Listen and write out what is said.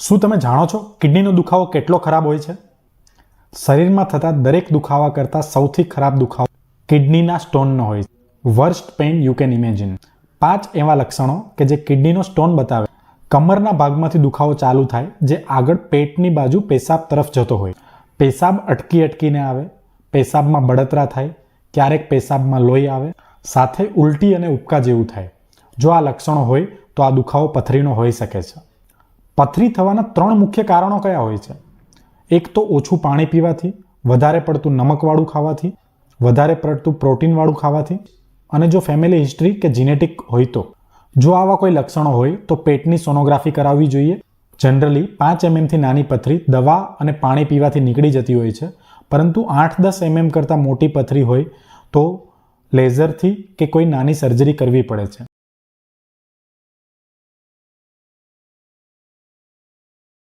શું તમે જાણો છો કિડનીનો દુખાવો કેટલો ખરાબ હોય છે? શરીરમાં થતા દરેક દુખાવા કરતાં સૌથી ખરાબ દુખાવો કિડનીના સ્ટોનનો હોય છે. Worst pain you can imagine પાંચ એવા લક્ષણો કે જે કિડનીનો સ્ટોન બતાવે. કમરના ભાગમાંથી દુખાવો ચાલુ થાય, જે આગળ પેટની બાજુ પેશાબ તરફ જતો હોય. પેશાબ અટકી અટકીને આવે, પેશાબમાં બળતરા થાય, ક્યારેક પેશાબમાં લોહી આવે, સાથે ઉલટી અને ઉબકા જેવું થાય. જો આ લક્ષણો હોય, તો આ દુખાવો પથરીનો હોઈ શકે છે. પથરી થવાના ત્રણ મુખ્ય કારણો કયા હોય છે? એક તો ઓછું પાણી પીવાથી, વધારે પડતું નમકવાળું ખાવાથી, વધારે પડતું પ્રોટીનવાળું ખાવાથી, અને જો ફેમિલી હિસ્ટ્રી કે જીનેટિક હોય તો. જો આવા કોઈ લક્ષણો હોય તો પેટની સોનોગ્રાફી કરાવવી જોઈએ. જનરલી પાંચ એમએમથી નાની પથરી દવા અને પાણી પીવાથી નીકળી જતી હોય છે. પરંતુ આઠ દસ એમએમ કરતાં મોટી પથરી હોય તો લેઝરથી કે કોઈ નાની સર્જરી કરવી પડે છે.